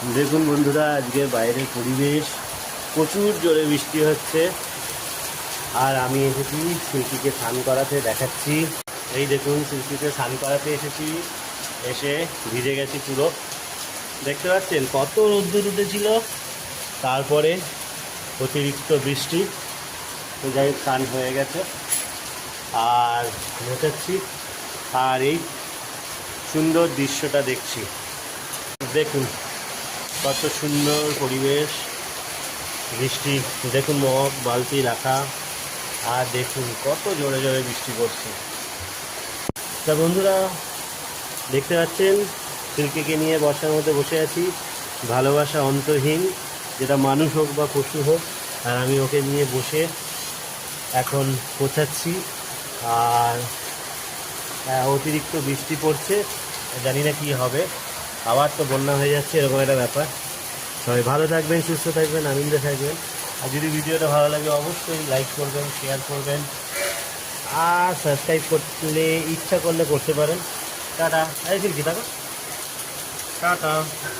দেখুন বন্ধুরা, আজকে বাইরের পরিবেশ, প্রচুর জোরে বৃষ্টি হচ্ছে। আর আমি এসেছি শিল্পীকে স্নান করাতে দেখাচ্ছি। এই দেখুন, শিল্পীকে স্নান করাতে এসেছি। এসে ভিজে গেছি পুরো। দেখতে পাচ্ছেন, কত রোদ্দুর উঠেছিল। তারপরে অতিরিক্ত বৃষ্টি। তো যাই স্নান হয়ে গেছে। আর মেটাচ্ছি আর এই সুন্দর দৃশ্যটা দেখছি। দেখুন। কত সুন্দর পরিবেশ। বৃষ্টি, দেখুন মগ, বালতি রাখা, আর দেখুন কত জোরে জোরে বৃষ্টি পড়ছে। তা বন্ধুরা, দেখতে পাচ্ছেন শিল্পীকে নিয়ে বর্ষার মধ্যে বসে আছি। ভালোবাসা অন্তহীন, যেটা মানুষ হোক বা পশু হোক, আর আমি ওকে নিয়ে বসে এখন পৌঁছাচ্ছি। আর অতিরিক্ত বৃষ্টি পড়ছে, জানি না কি হবে। আবার তো বন্যা হয়ে যাচ্ছে, এরকম একটা ব্যাপার। সবাই ভালো থাকবেন, সুস্থ থাকবেন, আনন্দে থাকবেন। আর যদি ভিডিওটা ভালো লাগে, অবশ্যই লাইক করবেন শেয়ার করবেন। আর সাবস্ক্রাইব করলে, ইচ্ছা করলে করতে পারেন। টাটা। এই কি টাকা টাটা।